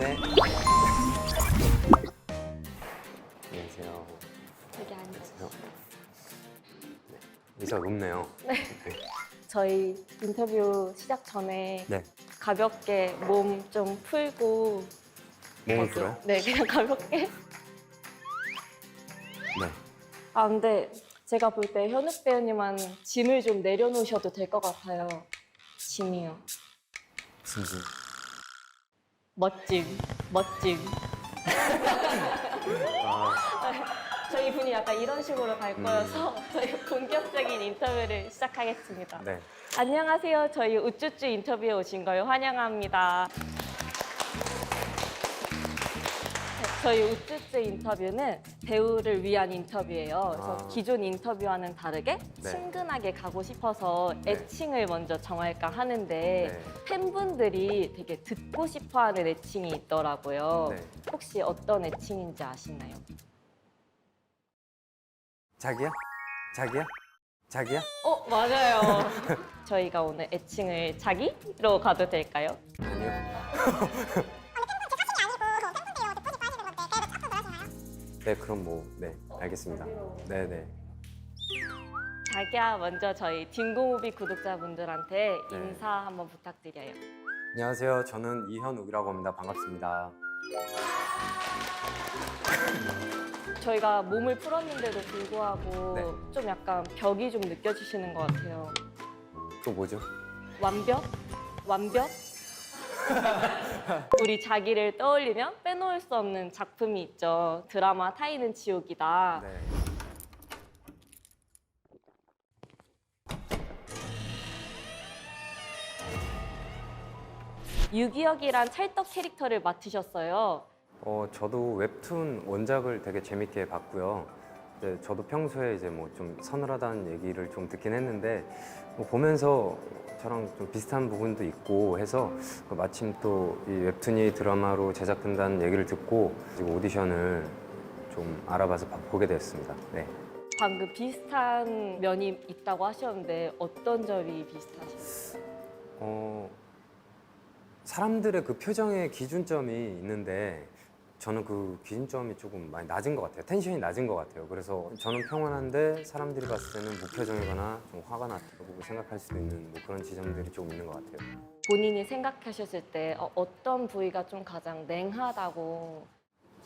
네. 안녕하세요. 여기 앉으세요. 네. 의사 높네요. 저희 인터뷰 시작 전에 네. 가볍게 몸 좀 풀고 몸을. 풀어요? 네, 그냥 가볍게. 네. 아 근데 제가 볼 때 현욱 배우님은 짐을 좀 내려놓으셔도 될 것 같아요. 짐이요. 무슨 지 멋짐, 멋짐. 아, 저희 분이 약간 이런 식으로 갈 음. 거여서 저희 본격적인 인터뷰를 시작하겠습니다. 네. 안녕하세요. 저희 우쭈쭈 인터뷰에 오신 걸 환영합니다. 저희 우쭈쭈 인터뷰는 배우를 위한 인터뷰예요. 그래서 아. 기존 인터뷰와는 다르게 네. 친근하게 가고 싶어서 네. 애칭을 먼저 정할까 하는데 네. 팬분들이 되게 듣고 싶어하는 애칭이 있더라고요. 네. 혹시 어떤 애칭인지 아시나요? 자기야? 자기야? 자기야? 어 맞아요. 저희가 오늘 애칭을 자기로 가도 될까요? 아니요. 네, 그럼 뭐, 네, 알겠습니다. 네, 네. 자기야 먼저 저희 딩고무비 구독자분들한테 네. 인사 한번 부탁드려요. 안녕하세요. 저는 이현욱이라고 합니다. 반갑습니다. 저희가 몸을 풀었는데도 불구하고 네. 좀 약간 벽이 좀 느껴지시는 것 같아요. 그거 뭐죠? 완벽? 완벽? 우리 자기를 떠올리면 빼놓을 수 없는 작품이 있죠. 드라마 타이는 지옥이다. 네. 유기혁이란 찰떡 캐릭터를 맡으셨어요. 어, 저도 웹툰 원작을 되게 재밌게 봤고요. 네, 저도 평소에 이제 뭐 좀 서늘하다는 얘기를 좀 듣긴 했는데 뭐 보면서 저랑 좀 비슷한 부분도 있고 해서 그 마침 또 이 웹툰이 드라마로 제작된다는 얘기를 듣고 지금 오디션을 좀 알아봐서 봐- 보게 됐습니다. 네. 방금 비슷한 면이 있다고 하셨는데 어떤 점이 비슷하신가요? 어, 사람들의 그 표정의 기준점이 있는데 저는 그 기준점이 조금 많이 낮은 것 같아요. 텐션이 낮은 것 같아요. 그래서 저는 평온한데 사람들이 봤을 때는 무표정이거나 좀 화가 났다고 생각할 수도 있는 뭐 그런 지점들이 좀 있는 것 같아요. 본인이 생각하셨을 때 어, 떤 부위가 좀 가장 냉하다고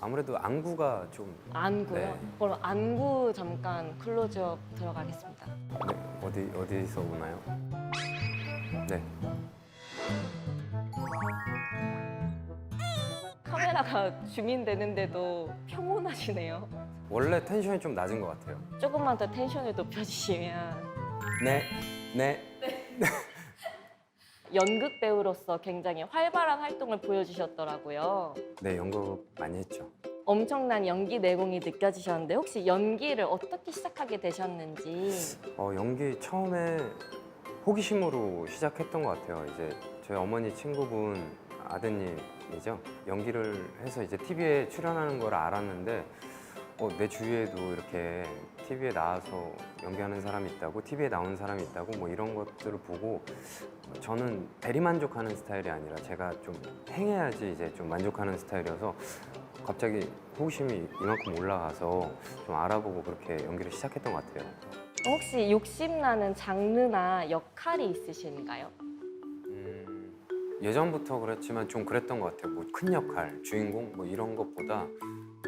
아무래도 안구가 좀 안구요? 네. 그럼 안구 잠깐 클로즈업 들어가겠습니다. 네, 어디 어디서 오나요? 네. 카메라가 줌인되는데도 평온하시네요. 원래 텐션이 좀 낮은 것 같아요. 조금만 더 텐션을 높여주시면 네, 네. 연극 배우로서 굉장히 활발한 활동을 보여주셨더라고요. 네, 연극 많이 했죠. 엄청난 연기 내공이 느껴지셨는데 혹시 연기를 어떻게 시작하게 되셨는지 어, 연기 처음에 호기심으로 시작했던 것 같아요. 이제 저희 어머니 친구분 아드님 이죠. 연기를 해서 이제 TV에 출연하는 걸 알았는데 어, 내 주위에도 이렇게 TV에 나와서 연기하는 사람이 있다고, TV에 나온 사람이 있다고 뭐 이런 것들을 보고 저는 대리만족하는 스타일이 아니라 제가 좀 행해야지 이제 좀 만족하는 스타일이어서 갑자기 호기심이 이만큼 올라가서 좀 알아보고 그렇게 연기를 시작했던 것 같아요. 혹시 욕심나는 장르나 역할이 있으신가요? 음, 예전부터 그랬지만 좀 그랬던 것 같아요. 뭐 큰 역할, 주인공 뭐 이런 것보다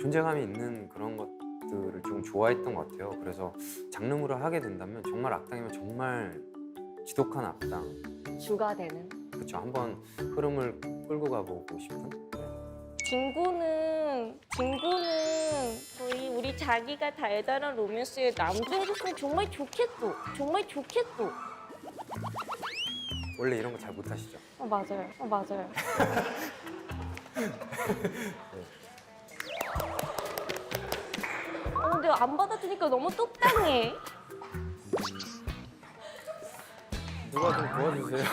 존재감이 있는 그런 것들을 좀 좋아했던 것 같아요. 그래서 장르물을 하게 된다면 정말 악당이면 정말 지독한 악당. 주가 되는 그렇죠. 한번 흐름을 끌고 가보고 싶은. 네. 진구는 진구는 저희 우리 자기가 달달한 로맨스에 남자 해줬으면 정말 좋겠어 정말 좋겠어 원래 이런 거 잘 못하시죠? 어 맞아요 어 맞아요 어 근데 안 받아주니까 너무 똑당해 누가 좀 도와주세요.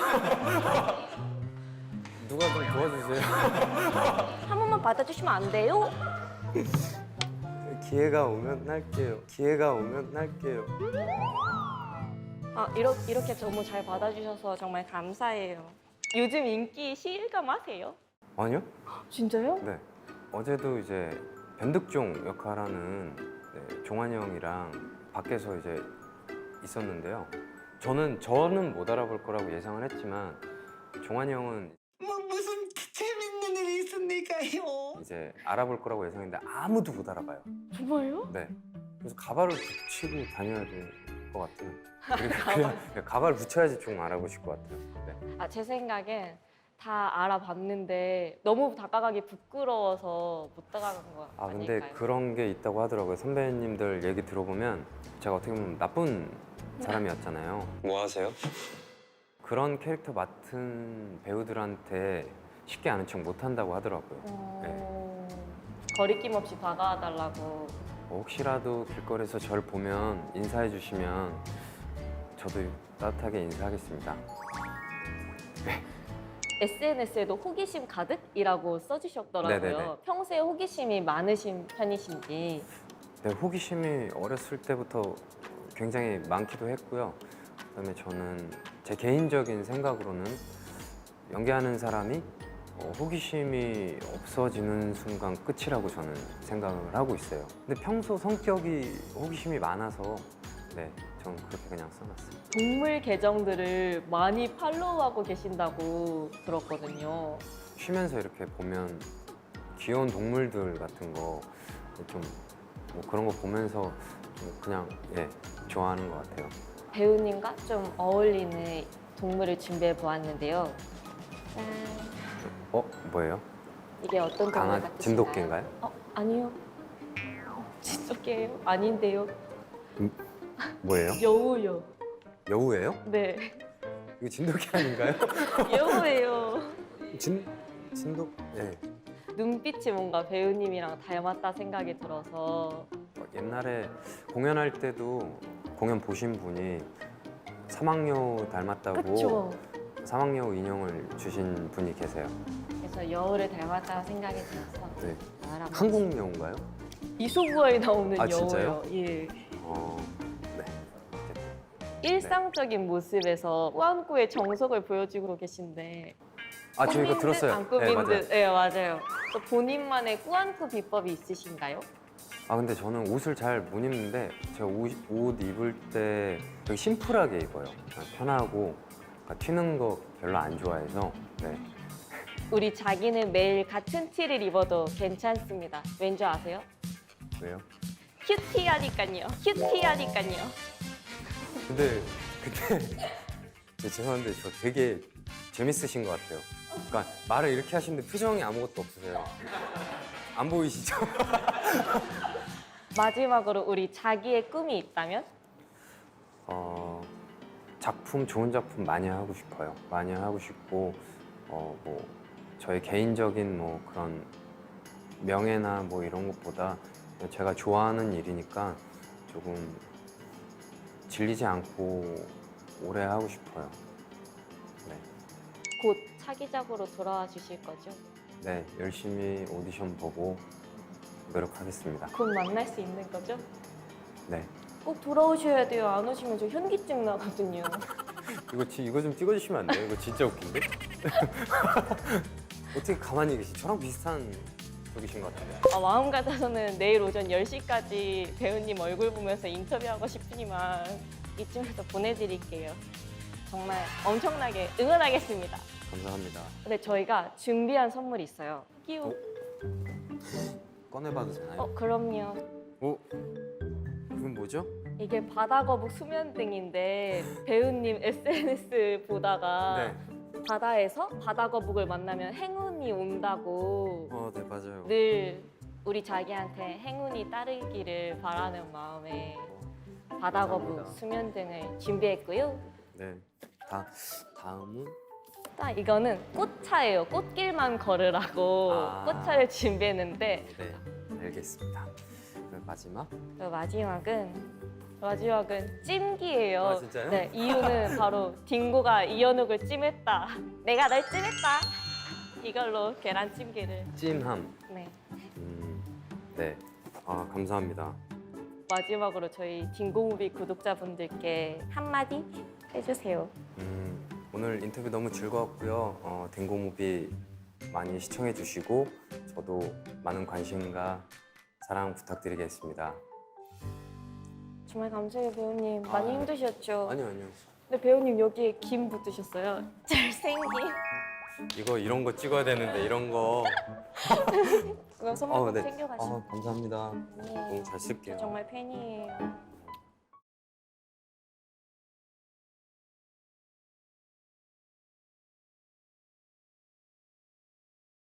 누가 좀 도와주세요. 한 번만 받아주시면 안 돼요? 기회가 오면 할게요. 기회가 오면 할게요. 아 이렇게, 이렇게 너무 잘 받아주셔서 정말 감사해요 요즘 인기 실감하세요? 아니요? 진짜요? 네. 어제도 이제 변득종 역할하는 네, 종환이 형이랑 밖에서 이제 있었는데요. 저는 저는 못 알아볼 거라고 예상을 했지만 종환이 형은 뭐 무슨 재밌는 일이 있습니까요? 이제 알아볼 거라고 예상했는데 아무도 못 알아봐요. 정말요? 네. 그래서 가발을 붙이고 다녀야 될 것 같아요. 그리고 그냥 가발 붙여야지 좀 알아보실 것 같아요. 네. 아, 제 생각엔 다 알아봤는데 너무 다가가기 부끄러워서 못 다가간 거아 아닐까요? 근데 그런 게 있다고 하더라고요. 선배님들 얘기 들어보면 제가 어떻게 보면 나쁜 사람이었잖아요. 뭐 하세요? 그런 캐릭터 맡은 배우들한테 쉽게 아는 척 못한다고 하더라고요. 어... 거리낌 없이 다가와달라고 뭐 혹시라도 길거리에서 저를 보면 인사해 주시면 저도 따뜻하게 인사하겠습니다. SNS에도 호기심 가득이라고 써주셨더라고요. 네네네. 평소에 호기심이 많으신 편이신지 네, 호기심이 어렸을 때부터 굉장히 많기도 했고요. 그다음에 저는 제 개인적인 생각으로는 연기하는 사람이 어, 호기심이 없어지는 순간 끝이라고 저는 생각을 하고 있어요. 근데 평소 성격이 호기심이 많아서 네, 저는 그렇게 그냥 써놨어요. 동물 계정들을 많이 팔로우하고 계신다고 들었거든요. 쉬면서 이렇게 보면 귀여운 동물들 같은 거좀뭐 그런 거 보면서 좀 그냥 예 좋아하는 것 같아요. 배우님과 좀 어울리는 동물을 준비해 보았는데요. 짠. 어 뭐예요? 이게 어떤 동물 강아 같으신가요? 진돗개인가요? 어 아니요. 진돗개예요? 아닌데요. 뭐예요? 여우요. 여우예요? 네. 이거 진돗개 아닌가요? 여우예요. 진 진돗 예. 눈빛이 뭔가 배우님이랑 닮았다 생각이 들어서 어, 옛날에 공연할 때도 공연 보신 분이 사막여우 닮았다고 그쵸? 사막여우 인형을 주신 분이 계세요. 그래서 여우를 닮았다고 생각이 들어서 네. 알아봤어요. 한국 여우인가요? 이소부화에 나오는 아, 여우예요. 진짜요? 예. 어. 네. 일상적인 모습에서 꾸안꾸의 정석을 보여주고 계신데 아, 저 이거 꾸민 듯 들었어요. 안 꾸민 네, 맞아요. 듯. 네, 맞아요. 또 본인만의 꾸안꾸 비법이 있으신가요? 아 근데 저는 옷을 잘 못 입는데 제가 옷, 옷 입을 때 되게 심플하게 입어요. 그냥 편하고 튀는 거 별로 안 좋아해서 네. 우리 자기는 매일 같은 티를 입어도 괜찮습니다. 왠지 아세요? 왜요? 큐티하니까요. 큐티하니까요. 근데 그때 저 죄송한데 저 되게 재밌으신 것 같아요. 그러니까 말을 이렇게 하시는데 표정이 아무것도 없으세요. 안 보이시죠? 마지막으로 우리 자기의 꿈이 있다면? 어, 작품 좋은 작품 많이 하고 싶어요. 많이 하고 싶고 어, 뭐 저의 개인적인 뭐 그런 명예나 뭐 이런 것보다 제가 좋아하는 일이니까 조금 질리지 않고 오래 하고 싶어요. 네, 곧 차기작으로 돌아와 주실 거죠? 네 열심히 오디션 보고 노력하겠습니다. 곧 만날 수 있는 거죠? 네, 꼭 돌아오셔야 돼요. 안 오시면 저 현기증 나거든요. 이거 지- 이거 좀 찍어주시면 안 돼요? 이거 진짜 웃긴데? 어떻게 가만히 계시? 저랑 비슷한 쪽이신 것 같은데. 아, 마음 같아서는 내일 오전 10시까지 배우님 얼굴 보면서 인터뷰하고 싶으니만 이쯤에서 보내드릴게요. 정말 엄청나게 응원하겠습니다. 감사합니다. 근데 저희가 준비한 선물이 있어요. 끼우. 어? 꺼내봐도 되나요? 어, 그럼요. 어? 이건 뭐죠? 이게 바다 거북 수면등인데 배우님 SNS 보다가 네. 바다에서 바다 거북을 만나면 행운이 온다고 어, 네 맞아요. 늘 우리 자기한테 행운이 따르기를 바라는 마음에 바다 거북 감사합니다. 수면등을 준비했고요. 네. 다 다음은 딱 이거는 꽃차예요. 꽃길만 걸으라고 아. 꽃차를 준비했는데 네 알겠습니다. 마지막. 그 마지막은 마지막은 찜기예요. 아, 진짜요? 네, 이유는 바로 딩고가 이현욱을 찜했다. 내가 널 찜했다. 이걸로 계란 찜기를. 찜함. 네. 음, 네. 아 감사합니다. 마지막으로 저희 딩고무비 구독자분들께 한마디 해주세요. 음, 오늘 인터뷰 너무 즐거웠고요. 어, 댕고무비 많이 시청해 주시고 저도 많은 관심과 사랑 부탁드리겠습니다. 정말 감사해요 배우님. 많이 아, 네. 힘드셨죠? 아니요 아니요. 근데 배우님 여기에 김 붙으셨어요. 잘생긴. 이거 이런 거 찍어야 되는데 이런 거. 그거 선물 어, 꼭 네. 챙겨가시고. 어, 감사합니다. 아니에요. 너무 잘 쓸게요. 저 정말 팬이에요.